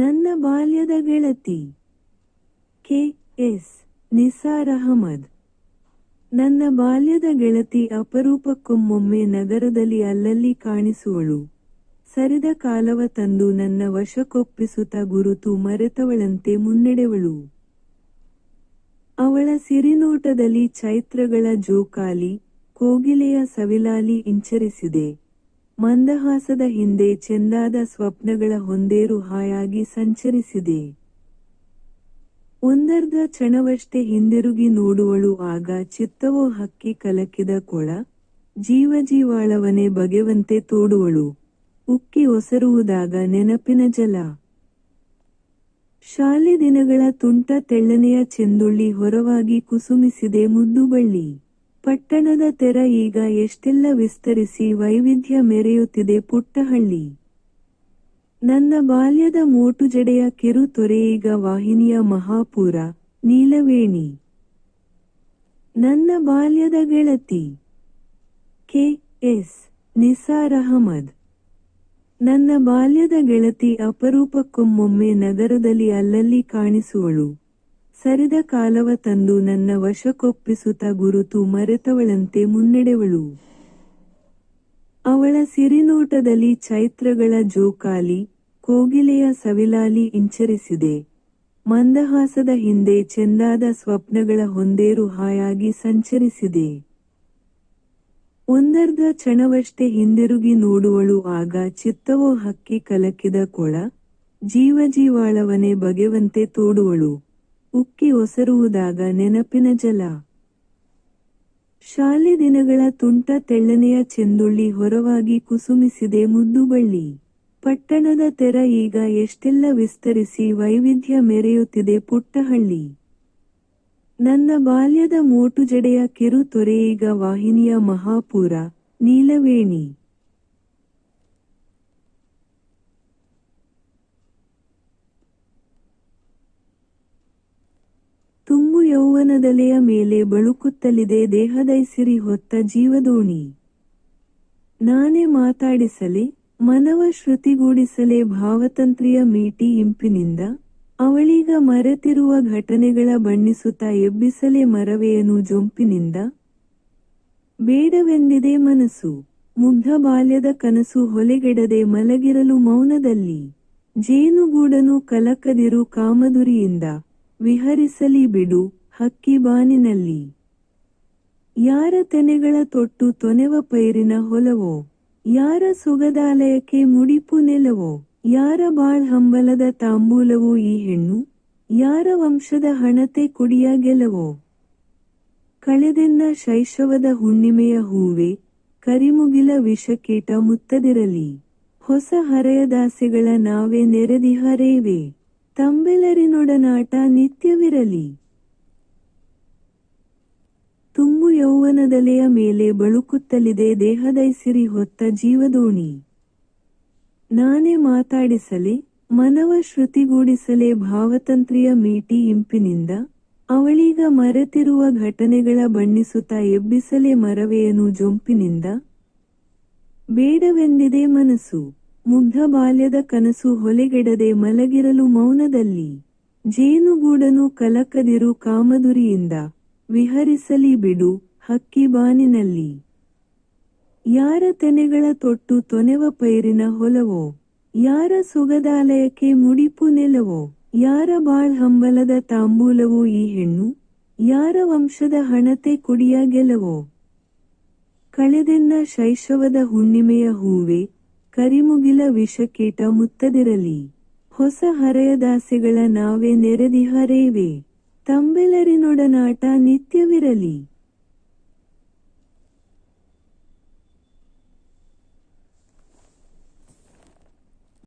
ನನ್ನ ಬಾಲ್ಯದ ಗೆಳತಿ ಕೆ ಎಸ್ ನಿಸಾರ್ ಅಹಮದ್. ನನ್ನ ಬಾಲ್ಯದ ಗೆಳತಿ ಅಪರೂಪಕ್ಕೊಮ್ಮೊಮ್ಮೆ ನಗರದಲ್ಲಿ ಅಲ್ಲಲ್ಲಿ ಕಾಣಿಸುವಳು. ಸರಿದ ಕಾಲವ ತಂದು ನನ್ನ ವಶಕ್ಕೊಪ್ಪಿಸುತ್ತ ಗುರುತು ಮರೆತವಳಂತೆ ಮುನ್ನಡೆವಳು. ಅವಳ ಸಿರಿನೋಟದಲ್ಲಿ ಚೈತ್ರಗಳ ಜೋಕಾಲಿ, ಕೋಗಿಲೆಯ ಸವಿಲಾಲಿ ಇಂಚರಿಸಿದೆ. ಮಂದಹಾಸದ ಹಿಂದೆ ಚೆಂದಾದ ಸ್ವಪ್ನಗಳ ಹೊಂದೇರು ಹಾಯಾಗಿ ಸಂಚರಿಸಿದೆ. ಒಂದರ್ಧ ಕ್ಷಣವಷ್ಟೇ ಹಿಂದಿರುಗಿ ನೋಡುವಳು ಆಗ ಚಿತ್ತವೋ ಹಕ್ಕಿ ಕಲಕಿದ ಕೊಳ ಜೀವ ಜೀವಾಳವನೇ ಬಗೆವಂತೆ ತೋಡುವಳು. ಉಕ್ಕಿ ಒಸರುವುದಾಗ ನೆನಪಿನ ಜಲ. ಶಾಲೆ ದಿನಗಳ ತುಂಟ ತೆಳ್ಳನೆಯ ಚೆಂದುಳ್ಳಿ ಹೊರವಾಗಿ ಕುಸುಮಿಸಿದೆ ಮುದ್ದುಬಳ್ಳಿ ಪಟ್ಟಣದ ತೆರ ಈಗ ಎಷ್ಟೆಲ್ಲ ವಿಸ್ತರಿಸಿ ವೈವಿಧ್ಯ ಮೆರೆಯುತ್ತಿದೆ ಪುಟ್ಟಹಳ್ಳಿ. ನನ್ನ ಬಾಲ್ಯದ ಮೋಟು ಜಡೆಯ ಕಿರು ಈಗ ವಾಹಿನಿಯ ಮಹಾಪೂರ, ನೀಲವೇಣಿ. ನನ್ನ ಬಾಲ್ಯದ ಗೆಳತಿ, ಕೆ. ಎಸ್. ನಿಸಾರ್ ಅಹಮದ್. ನನ್ನ ಬಾಲ್ಯದ ಗೆಳತಿ ಅಪರೂಪಕ್ಕೊಮ್ಮೊಮ್ಮೆ ನಗರದಲ್ಲಿ ಅಲ್ಲಲ್ಲಿ ಕಾಣಿಸುವಳು. ಸರಿದ ಕಾಲವ ತಂದು ನನ್ನ ವಶಕ್ಕೊಪ್ಪಿಸುತ್ತ ಗುರುತು ಮರೆತವಳಂತೆ ಮುನ್ನಡೆವಳು. ಅವಳ ಸಿರಿನೋಟದಲ್ಲಿ ಚೈತ್ರಗಳ ಜೋಕಾಲಿ, ಕೋಗಿಲೆಯ ಸವಿಲಾಲಿ ಇಂಚರಿಸಿದೆ. ಮಂದಹಾಸದ ಹಿಂದೆ ಚೆಂದಾದ ಸ್ವಪ್ನಗಳ ಹೊಂದೇರು ಹಾಯಾಗಿ ಸಂಚರಿಸಿದೆ. ಒಂದರ್ಧ ಕ್ಷಣವಷ್ಟೇ ಹಿಂದಿರುಗಿ ನೋಡುವಳು ಆಗ ಚಿತ್ತವೋ ಹಕ್ಕಿ ಕಲಕಿದ ಕೊಳ, ಜೀವ ಜೀವಾಳವನೇ ಬಗೆವಂತೆ ತೋಡುವಳು. ಉಕ್ಕಿ ಒಸರುವುದಾಗ ನೆನಪಿನ ಜಲ. ಶಾಲೆ ದಿನಗಳ ತುಂಟ ತೆಳ್ಳನೆಯ ಚೆಂದುಳ್ಳಿ ಹೊರವಾಗಿ ಕುಸುಮಿಸಿದೆ ಮುದ್ದುಬಳ್ಳಿ. ಪಟ್ಟಣದ ತೆರ ಈಗ ಎಷ್ಟೆಲ್ಲ ವಿಸ್ತರಿಸಿ ವೈವಿಧ್ಯ ಮೆರೆಯುತ್ತಿದೆ ಪುಟ್ಟಹಳ್ಳಿ. ನನ್ನ ಬಾಲ್ಯದ ಮೋಟು ಜಡೆಯ ಕಿರು ತೊರೆಯೀಗ ವಾಹಿನಿಯ ಮಹಾಪೂರ, ನೀಲವೇಣಿ. ತುಂಬು ಯೌವನದಲೆಯ ಮೇಲೆ ಬಳುಕುತ್ತಲಿದೆ ದೇಹದೈಸಿರಿ ಹೊತ್ತ ಜೀವದೋಣಿ. ನಾನೇ ಮಾತಾಡಿಸಲೆ, ಮನವ ಶ್ರುತಿಗೂಡಿಸಲೆ ಭಾವತಂತ್ರಿಯ ಮೀಟಿ ಇಂಪಿನಿಂದ, ಅವಳೀಗ ಮರೆತಿರುವ ಘಟನೆಗಳ ಬಣ್ಣಿಸುತ್ತ ಎಬ್ಬಿಸಲೆ ಮರವೆಯನು ಜೊಂಪಿನಿಂದ. ಬೇಡವೆಂದಿದೆ ಮನಸ್ಸು, ಮುಗ್ಧ ಬಾಲ್ಯದ ಕನಸು ಹೊಲೆಗೆಡದೆ ಮಲಗಿರಲು ಮೌನದಲ್ಲಿ. ಜೇನುಗೂಡನು ಕಲಕದಿರು ಕಾಮದುರಿಯಿಂದ ವಿಹರಿಸಲಿ ಬಿಡು ಹಕ್ಕಿ ಬಾನಿನಲ್ಲಿ. ಯಾರ ತೆನೆಗಳ ತೊಟ್ಟು ತೊನೆವ ಪೈರಿನ ಹೊಲವೋ, ಯಾರ ಸುಗದಾಲಯಕ್ಕೆ ಮುಡಿಪು ನೆಲವೋ, ಯಾರ ಬಾಳ್ ಹಂಬಲದ ತಾಂಬೂಲವೋ ಈ ಹೆಣ್ಣು, ಯಾರ ವಂಶದ ಹಣತೆ ಕುಡಿಯ ಗೆಲವೋ. ಕಳೆದೆನ್ನ ಶೈಶವದ ಹುಣ್ಣಿಮೆಯ ಹೂವೆ, ಕರಿಮುಗಿಲ ವಿಷಕೀಟ ಮುತ್ತದಿರಲಿ. ಹೊಸ ಹರೆಯದಾಸೆಗಳ ನಾವೇ ನೆರೆದಿಹರೇವೆ ತಂಬೆಲರಿನೊಡನಾಟ ನಿತ್ಯವಿರಲಿ. ತುಂಬು ಯೌವನದಲೆಯ ಮೇಲೆ ಬಳುಕುತ್ತಲಿದೆ ದೇಹದೈಸಿರಿ ಹೊತ್ತ ಜೀವದೋಣಿ. ನಾನೇ ಮಾತಾಡಿಸಲೆ, ಮನವ ಶ್ರುತಿಗೂಡಿಸಲೆ ಭಾವತಂತ್ರಿಯ ಮೀಟಿ ಇಂಪಿನಿಂದ, ಅವಳೀಗ ಮರೆತಿರುವ ಘಟನೆಗಳ ಬಣ್ಣಿಸುತ್ತ ಎಬ್ಬಿಸಲೆ ಮರವೆಯನು ಜೊಂಪಿನಿಂದ. ಬೇಡವೆಂದಿದೆ ಮನಸ್ಸು, ಮುಗ್ಧ ಬಾಲ್ಯದ ಕನಸು ಹೊಲೆಗೆಡದೆ ಮಲಗಿರಲು ಮೌನದಲ್ಲಿ. ಜೇನುಗೂಡನು ಕಲಕದಿರು ಕಾಮದುರಿಯಿಂದ ವಿಹರಿಸಲಿ ಬಿಡು ಹಕ್ಕಿ ಬಾನಿನಲ್ಲಿ ಯಾರ ತೆನೆಗಳ ತೊಟ್ಟು ತೊನೆವ ಪೈರಿನ ಹೊಲವೋ, ಯಾರ ಸುಗದಾಲಯಕ್ಕೆ ಮುಡಿಪು ನೆಲವೋ, ಯಾರ ಬಾಳ್ ಹಂಬಲದ ತಾಂಬೂಲವೋ ಈ ಹೆಣ್ಣು, ಯಾರ ವಂಶದ ಹಣತೆ ಕುಡಿಯ ಗೆಲವೋ. ಕಳೆದೆನ್ನ ಶೈಶವದ ಹುಣ್ಣಿಮೆಯ ಹೂವೆ, ಕರಿಮುಗಿಲ ವಿಷಕೀಟ ಮುತ್ತದಿರಲಿ. ಹೊಸ ಹರೆಯದಾಸೆಗಳ ನಾವೇ ನೆರೆದಿಹರೇವೆ. ತಂಬೆಲರಿನೊಡನಾಟ ನಿತ್ಯವಿರಲಿ.